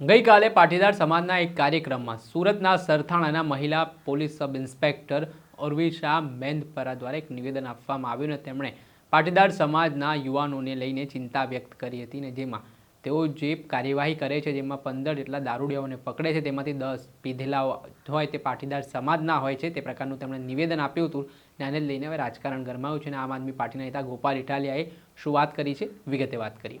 ગઈકાલે પાટીદાર સમાજના એક કાર્યક્રમમાં સુરતના સરથાણાના મહિલા police sub inspector Urvisha Mendapara દ્વારા એક નિવેદન આપવામાં આવ્યું અને તેમણે પાટીદાર સમાજના યુવાનોને લઈને ચિંતા વ્યક્ત કરી હતી ને જેમાં તેઓ જે કાર્યવાહી કરે છે, જેમાં પંદર જેટલા દારૂડિયાઓને પકડે છે, તેમાંથી દસ પીધેલા હોય, તે પાટીદાર સમાજના હોય છે, તે પ્રકારનું તેમણે નિવેદન આપ્યું હતું ને આને લઈને હવે રાજકારણ ગરમાયું છે અને આમ આદમી પાર્ટીના નેતા ગોપાલ ઇટાલિયાએ શું વાત કરી છે, વિગતે વાત કરી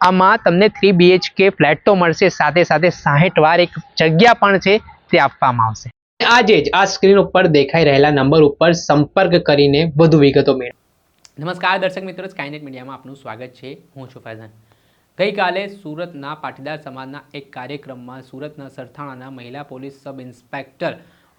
આમાં તમને થ્રી બીએચકે ફ્લેટ તો મળશે. સાથે સાથે સાહીઠ વાર એક જગ્યા પણ છે તે આપવામાં આવશે. આજે જ આ સ્ક્રીન ઉપર દેખાઈ રહેલા નંબર ઉપર સંપર્ક કરીને વધુ વિગતો મેળવો. નમસ્કાર દર્શક મિત્રો સ્કાયનેટ મીડિયામાં આપનું સ્વાગત છે. હું છું ફૈઝાન. ગઈકાલે સુરતના પાટીદાર સમાજના એક કાર્યક્રમમાં સુરતના સરથાણાના મહિલા પોલીસ સબ ઇન્સ્પેક્ટર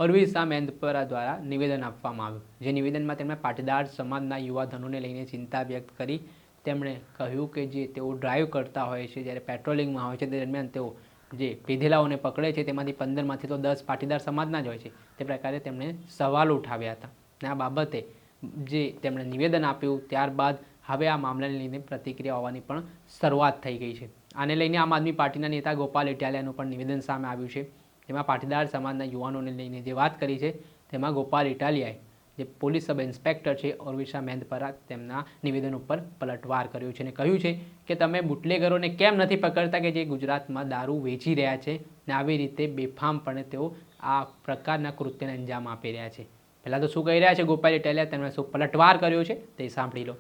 અરવિસા મેંદપરા દ્વારા નિવેદન આપવામાં આવ્યું. જે નિવેદનમાં તેમણે પાટીદાર સમાજના યુવાધનોને લઈને ચિંતા વ્યક્ત કરી તેમણે કહ્યું કે જે તેઓ ડ્રાઈવ કરતા હોય છે, જ્યારે પેટ્રોલિંગમાં હોય છે, તે દરમિયાન તેઓ જે પીધેલાઓને પકડે છે, તેમાંથી પંદરમાંથી તો દસ પાટીદાર સમાજના જ હોય છે, તે પ્રકારે તેમણે સવાલ ઉઠાવ્યા હતા. અને આ બાબતે જે તેમણે નિવેદન આપ્યું, ત્યારબાદ હવે આ મામલાને લઈને પ્રતિક્રિયા હોવાની પણ શરૂઆત થઈ ગઈ છે. આને લઈને આમ આદમી પાર્ટીના નેતા ગોપાલ ઇટાલિયાનું પણ નિવેદન સામે આવ્યું છે. તેમાં પાટીદાર સમાજના યુવાનોને લઈને જે વાત કરી છે, તેમાં ગોપાલ ઇટાલિયાએ જે પોલીસ સબ ઇન્સ્પેક્ટર છે ઓરવિશા મેંદપરા તેમના નિવેદન ઉપર પલટવાર કર્યો છે અને કહ્યું છે કે તમે બુટલેગરોને કેમ નથી પકડતા કે જે ગુજરાતમાં દારૂ વેચી રહ્યા છે ને આવી રીતે બેફામપણે તેઓ આ પ્રકારના કૃત્યને અંજામ આપી રહ્યા છે? પહેલાં તો શું કહી રહ્યા છે ગોપાલ ટેલિયા તેમણે શું પલટવાર કર્યો છે? તે સાંભળી લો.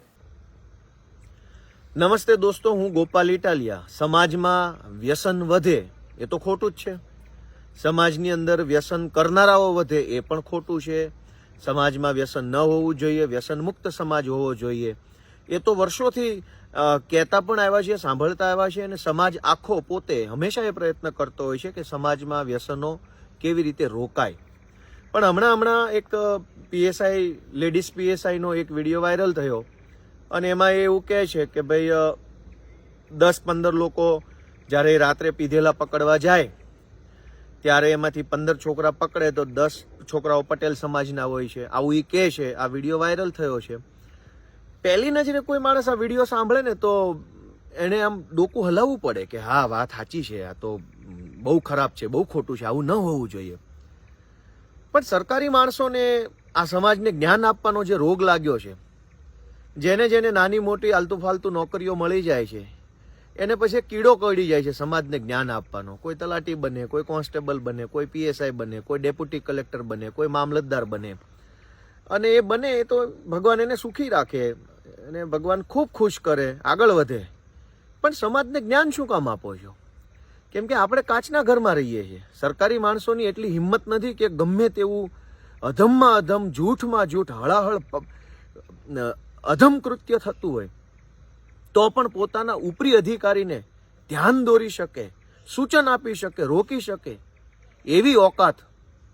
નમસ્તે દોસ્તો, હું ગોપાલ ઇટાલિયા. સમાજમાં વ્યસન વધે એ તો ખોટું જ છે. સમાજની અંદર વ્યસન કરનારાઓ વધે એ પણ ખોટું છે. સમાજમાં વ્યસન ન હોવું જોઈએ વ્યસન મુક્ત સમાજ હોવો જોઈએ. એ તો વર્ષોથી કહેતા પણ આવ્યા છે, સાંભળતા આવ્યા છે અને સમાજ આખો પોતે હંમેશા એ પ્રયત્ન કરતો હોય છે કે સમાજમાં વ્યસનો કેવી રીતે રોકાય. પણ હમણાં હમણાં એક પીએસઆઈ લેડીઝ પીએસઆઈનો એક વીડિયો વાયરલ થયો. અને એમાં એ એવું કહે છે કે ભાઈ દસ પંદર લોકો જ્યારે રાત્રે પીધેલા પકડવા જાય, ત્યારે એમાંથી પંદર છોકરા પકડે તો દસ છોકરાઓ પટેલ સમાજના હોય છે, આવું એ કહે છે, આ વીડિયો વાયરલ થયો છે. પહેલી નજરે કોઈ માણસ આ વીડિયો સાંભળે ને તો એને આમ ડોકું હલાવવું પડે કે હા, વાત સાચી છે, આ તો બહુ ખરાબ છે, બહુ ખોટું છે, આવું ન હોવું જોઈએ. પણ સરકારી માણસોને આ સમાજને જ્ઞાન આપવાનો જે રોગ લાગ્યો છે, જેને જેને નાની મોટી આલતુ ફાલતુ નોકરીઓ મળી જાય છે એને પછી કીડો કડી જાય છે સમાજને જ્ઞાન આપવાનો. કોઈ તલાટી બને, કોઈ કોન્સ્ટેબલ બને, કોઈ પીએસઆઈ બને, કોઈ ડેપ્યુટી કલેક્ટર બને, કોઈ મામલતદાર બને. અને એ બને એ તો ભગવાન એને સુખી રાખે, અને ભગવાન ખૂબ ખુશ કરે, આગળ વધે. પણ સમાજને જ્ઞાન શું કામ આપો છો? કેમ કે આપણે કાચના ઘરમાં રહીએ છીએ. સરકારી માણસોની એટલી હિંમત નથી કે ગમે તેવું અધમમાં અધમ, જૂઠમાં જૂઠ, હળાહળ અધમ કૃત્ય થતું હોય. તો પણ પોતાના ઉપરી અધિકારીને ધ્યાન દોરી શકે, સૂચન આપી શકે, રોકી શકે એવી ઓકાત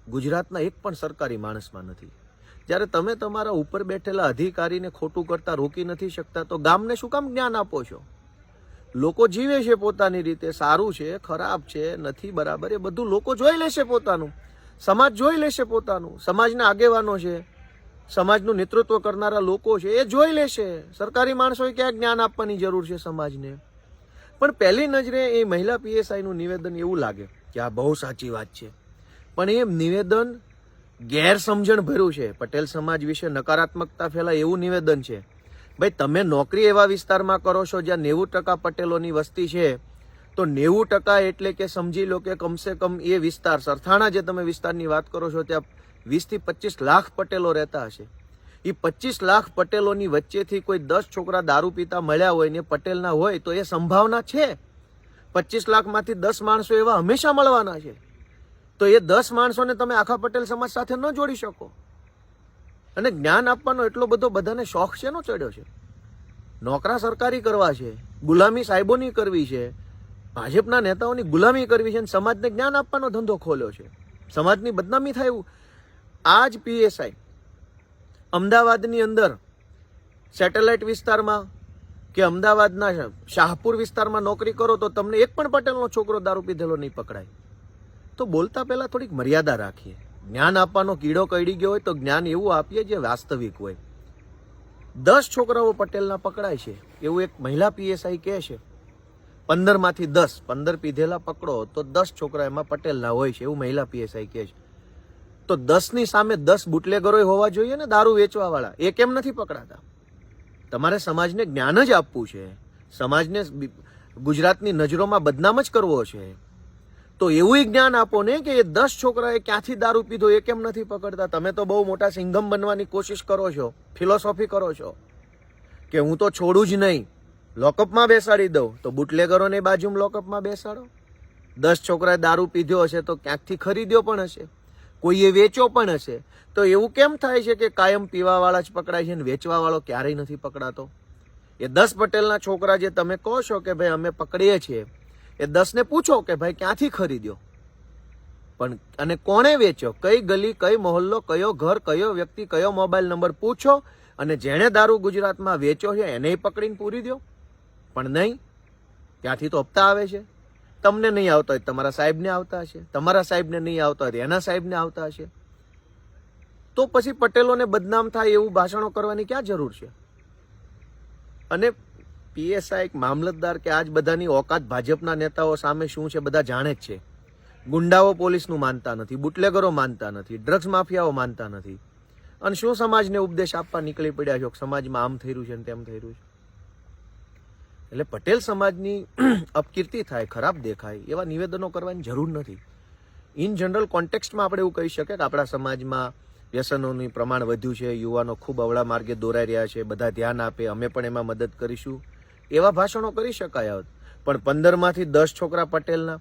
ગુજરાતના એક પણ સરકારી માણસમાં નથી. જ્યારે તમે તમારા ઉપર બેઠેલા અધિકારીને ખોટું કરતા રોકી નથી શકતા, તો ગામને શું કામ જ્ઞાન આપો છો? લોકો જીવે છે પોતાની રીતે, સારું છે, ખરાબ છે, નથી બરાબર, એ બધું લોકો જોઈ લેશે પોતાનું. સમાજ જોઈ લેશે પોતાનું. સમાજના આગેવાનો છે. સમાજનું નેતૃત્વ કરનારા લોકો છે, એ જોઈ લેશે સરકારી માણસોએ ક્યાં જ્ઞાન આપવાની જરૂર છે સમાજને? પણ પહેલી નજરે એ મહિલા પીએસઆઈનું નિવેદન એવું લાગે કે આ બહુ સાચી વાત છે. પણ એ નિવેદન ગેરસમજણ ભર્યું છે. પટેલ સમાજ વિશે નકારાત્મકતા ફેલાય એવું નિવેદન છે. ભાઈ, તમે નોકરી એવા વિસ્તારમાં કરો છો જ્યાં નેવું ટકા પટેલોની વસ્તી છે. તો નેવું ટકા એટલે કે સમજી લો કે કમસે કમ એ વિસ્તાર, સરથાણા જે તમે વિસ્તારની વાત કરો છો, ત્યાં વીસથી પચીસ લાખ પટેલો રહેતા હશે. એ પચીસ લાખ પટેલોની વચ્ચેથી કોઈ દસ છોકરા દારૂ પીતા મળ્યા હોય ને પટેલના હોય તો એ સંભાવના છે. પચીસ લાખમાંથી દસ માણસો એવા હંમેશા મળવાના છે. તો એ દસ માણસોને તમે આખા પટેલ સમાજ સાથે ન જોડી શકો. અને જ્ઞાન આપવાનો એટલો બધો બધાને શોખ શેનો ચડ્યો છે. નોકરા સરકારી કરવા છે, ગુલામી સાહેબોની કરવી છે, ભાજપના નેતાઓની ગુલામી કરવી છે અને સમાજને જ્ઞાન આપવાનો ધંધો ખોલ્યો છે. સમાજની બદનામી થાય એવું આ જ પીએસઆઈ અમદાવાદની અંદર સેટેલાઇટ વિસ્તારમાં કે અમદાવાદના શાહપુર વિસ્તારમાં નોકરી કરો તો તમને એક પણ પટેલનો છોકરો દારૂ પીધેલો નહીં પકડાય. તો બોલતા પહેલાં થોડીક મર્યાદા રાખીએ. જ્ઞાન આપવાનો કીડો કડી ગયો હોય તો જ્ઞાન એવું આપીએ જે વાસ્તવિક હોય. દસ છોકરાઓ પટેલના પકડાય છે. એવું એક મહિલા પીએસઆઈ કહે છે. પંદરમાંથી દસ, પંદર પીધેલા પકડો તો દસ છોકરા એમાં પટેલના હોય છે. એવું મહિલા પીએસઆઈ કહે છે. તો દસની સામે દસ બુટલેગરો હોવા જોઈએ ને દારૂ વેચવા વાળા એ કેમ નથી પકડાતા? તમારે સમાજને જ્ઞાન જ આપવું છે. સમાજને ગુજરાતની નજરોમાં બદનામ જ કરવો છે. તો એવું જ્ઞાન આપો ને કે એ દસ છોકરાએ ક્યાંથી દારૂ પીધો એ કેમ નથી પકડતા? તમે તો બહુ મોટા સિંઘમ બનવાની કોશિશ કરો છો, ફિલોસોફી કરો છો કે હું તો છોડું જ નહીં. લોકઅપમાં બેસાડી દઉં. તો બુટલેગરોને બાજુમાં લોકઅપમાં બેસાડો. દસ છોકરાએ દારૂ પીધો હશે તો ક્યાંકથી ખરીદ્યો પણ હશે? કોઈએ વેચો પણ હશે, તો એવું કેમ થાય છે કે કાયમ પીવાવાળા જ પકડાય છે ને વેચવાવાળો ક્યારેય નથી પકડાતો? એ દસ પટેલના છોકરા જે તમે કહો છો કે ભાઈ અમે પકડીએ છીએ, એ દસને પૂછો કે ભાઈ ક્યાંથી ખરીદ્યો? પણ અને કોણે વેચ્યો? કઈ ગલી, કઈ મહોલ્લો, કયો ઘર, કયો વ્યક્તિ, કયો મોબાઈલ નંબર પૂછો અને જેણે દારૂ ગુજરાતમાં વેચ્યો છે, એને પકડીને પૂરી દો પણ નહીં, ત્યાંથી તો હપ્તા આવે છે. તમને નહીં આવતા હોય તમારા સાહેબને આવતા હશે, તમારા સાહેબને નહીં આવતા હોય એના સાહેબને આવતા હશે. તો પછી પટેલોને બદનામ થાય એવું ભાષણો કરવાની ક્યાં જરૂર છે? અને પીએસઆઈ એક મામલતદાર કે આજ બધાની ઓકાત ભાજપના નેતાઓ સામે શું છે બધા જાણે જ છે. ગુંડાઓ પોલીસનું માનતા નથી, બુટલેગરો માનતા નથી, ડ્રગ્સ માફિયાઓ માનતા નથી. અને શું સમાજને ઉપદેશ આપવા નીકળી પડ્યા છો? સમાજમાં આમ થઈ રહ્યું છે ને તેમ થઈ રહ્યું છે. એટલે પટેલ સમાજની અપકીર્તિ થાય, ખરાબ દેખાય, એવા નિવેદનો કરવાની જરૂર નથી. ઇન જનરલ કોન્ટેક્સ્ટમાં આપણે એવું કહી શકીએ કે આપણા સમાજમાં વ્યસનોનું પ્રમાણ વધ્યું છે, યુવાનો ખૂબ અવળા માર્ગે દોરાઈ રહ્યા છે, બધા ધ્યાન આપે, અમે પણ એમાં મદદ કરીશું. એવા ભાષણો કરી શકાય હોત. પણ પંદરમાંથી દસ છોકરા પટેલના,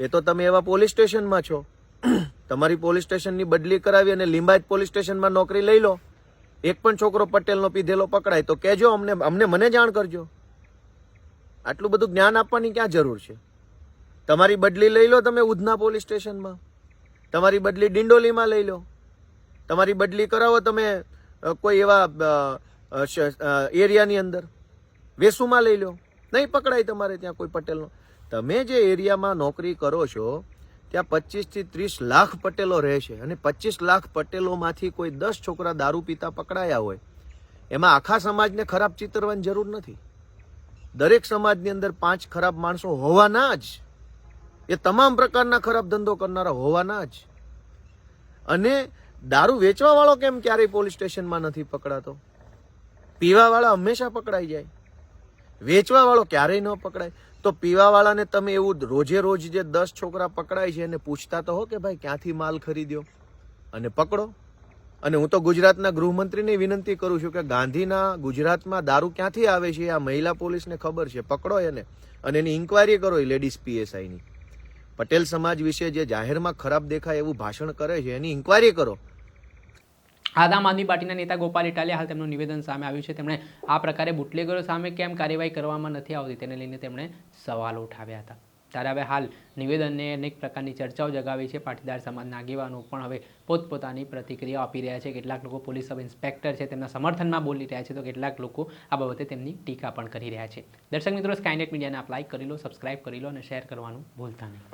એ તો તમે એવા પોલીસ સ્ટેશનમાં છો. તમારી પોલીસ સ્ટેશનની બદલી કરાવી અને લિંબાયત પોલીસ સ્ટેશનમાં નોકરી લઈ લો. એક પણ છોકરો પટેલનો પીધેલો પકડાય તો કહેજો અમને અમને મને જાણ કરજો. આટલું બધું જ્ઞાન આપવાની ક્યાં જરૂર છે? તમારી બદલી લઈ લો તમે ઉધના પોલીસ સ્ટેશનમાં. તમારી બદલી ડિંડોલીમાં લઈ લો. તમારી બદલી કરાવો તમે કોઈ એવા એરિયાની અંદર. વેસુમાં લઈ લો. નહીં પકડાય તમારે ત્યાં કોઈ પટેલનો. તમે જે એરિયામાં નોકરી કરો છો, ત્યાં પચીસથી ત્રીસ લાખ પટેલો રહે છે અને પચીસ લાખ પટેલોમાંથી કોઈ દસ છોકરા દારૂ પીતા પકડાયા હોય, એમાં આખા સમાજને ખરાબ ચિતરવાની જરૂર નથી. દરેક સમાજની અંદર પાંચ ખરાબ માણસો હોવાના જ. એ તમામ પ્રકારના ખરાબ ધંધો કરનારા હોવાના જ. અને દારૂ વેચવા વાળો કેમ ક્યારેય પોલીસ સ્ટેશનમાં નથી પકડાતો? પીવા વાળા હંમેશા પકડાઈ જાય. વેચવા વાળો ક્યારેય ન પકડાય. તો પીવા વાળાને તમે એવું રોજે રોજ જે દસ છોકરા પકડાય છે એને પૂછતા તો હો કે ભાઈ ક્યાંથી માલ ખરીદ્યો? અને પકડો. અને હું તો ગુજરાતના ગૃહમંત્રીને વિનંતી કરું છું કે ગાંધીના ગુજરાતમાં દારૂ ક્યાંથી આવે છે આ મહિલા પોલીસને ખબર છે. પકડો એને અને એની ઇન્કવાયરી કરો એ લેડીઝ પીએસઆઈની પટેલ સમાજ વિશે જે જાહેરમાં ખરાબ દેખાય એવું ભાષણ કરે છે, એની ઇન્કવાયરી કરો. આમ આદમી પાર્ટીના નેતા ગોપાલ ઇટાલિયા હાલ તેમનું નિવેદન સામે આવ્યું છે. તેમણે આ પ્રકારે બુટલેગરો સામે કેમ કાર્યવાહી કરવામાં નથી આવતી તેને લઈને તેમણે સવાલો ઉઠાવ્યા હતા. ત્યારે હવે હાલ નિવેદનને અનેક પ્રકારની ચર્ચાઓ જગાવી છે. પાટીદાર સમાજના આગેવાનો પણ હવે પોતપોતાની પ્રતિક્રિયા આપી રહ્યા છે. કેટલાક લોકો પોલીસ સબ ઇન્સ્પેક્ટર છે, તેમના સમર્થનમાં બોલી રહ્યા છે. તો કેટલાક લોકો આ બાબતે તેમની ટીકા પણ કરી રહ્યા છે. દર્શક મિત્રો સ્કાયનેટ મીડિયાને આપ લાઇક કરી લો સબસ્ક્રાઇબ કરી લો અને શેર કરવાનું ભૂલતા નહીં.